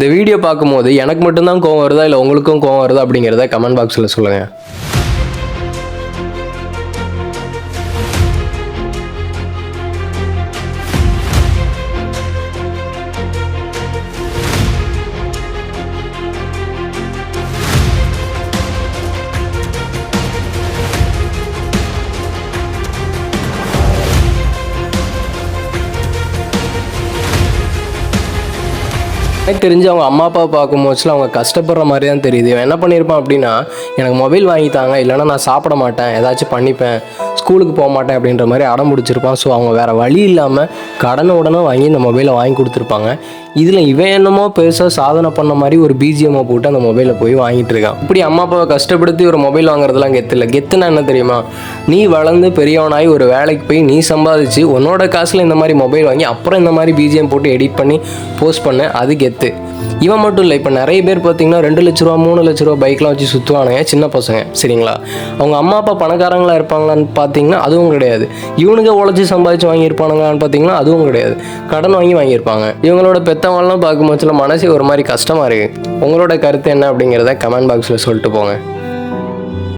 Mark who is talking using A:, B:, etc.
A: இந்த வீடியோ பார்க்கும்போது எனக்கு மட்டும்தான் கோவம் வருதா இல்லை உங்களுக்கும் கோவம் வருதா அப்படிங்கிறத கமெண்ட் பாக்ஸில் சொல்லுங்கள் எனக்கு தெரிஞ்சு அவங்க அம்மா அப்பா பார்க்கும்போதுல அவங்க கஷ்டப்படுற மாதிரி தான் தெரியுது. இவன் என்ன பண்ணியிருப்பான் அப்படின்னா எனக்கு மொபைல் வாங்கி தாங்க இல்லைன்னா நான் சாப்பிட மாட்டேன் ஏதாச்சும் பண்ணிப்பேன் ஸ்கூலுக்கு போக மாட்டேன் அப்படின்ற மாதிரி அடம் பிடிச்சிருப்பான். ஸோ அவங்க வேறு வழி இல்லாமல் கடனை உடனே வாங்கி இந்த மொபைலை வாங்கி கொடுத்துருப்பாங்க. இதில் இவன் என்னமோ பெருசாக சாதனை பண்ண மாதிரி ஒரு பிஜிஎம்மை போட்டு அந்த மொபைலை போய் வாங்கிட்டு இருக்கான். இப்படி அம்மா அப்பாவை கஷ்டப்படுத்தி ஒரு மொபைல் வாங்குறதுலாம் கெத்தில் இல்லை கெத்துனா என்ன தெரியுமா? நீ வளர்ந்து பெரியவனாகி ஒரு வேலைக்கு போய் நீ சம்பாதிச்சு உன்னோட காசில் இந்த மாதிரி மொபைல் வாங்கி அப்புறம் இந்த மாதிரி பிஜிஎம் போட்டு எடிட் பண்ணி போஸ்ட் பண்ண அது கெத்து. இவன் மட்டும் இல்லை இப்போ நிறைய பேர் பார்த்தீங்கன்னா ரெண்டு லட்ச ரூபா மூணு லட்ச ரூபா பைக்லாம் வச்சு சுற்றுவானுங்க சின்ன பசங்க சரிங்களா? அவங்க அம்மா அப்பா பணக்காரங்களாக இருப்பாங்களான்னு பார்த்தீங்கன்னா அதுவும் கிடையாது. இவனுங்க உழைச்சி சம்பாதிச்சு வாங்கியிருப்பானுங்களான்னு பார்த்தீங்கன்னா அதுவும் கிடையாது. கடன் வாங்கி வாங்கியிருப்பாங்க. இவங்களோட மற்றவங்களாம் பார்க்கும்போதுல மனசே ஒரு மாதிரி கஷ்டமாக இருக்குது உங்களோட கருத்து என்ன அப்படிங்கிறத கமெண்ட் பாக்ஸில் சொல்லிட்டு போங்க.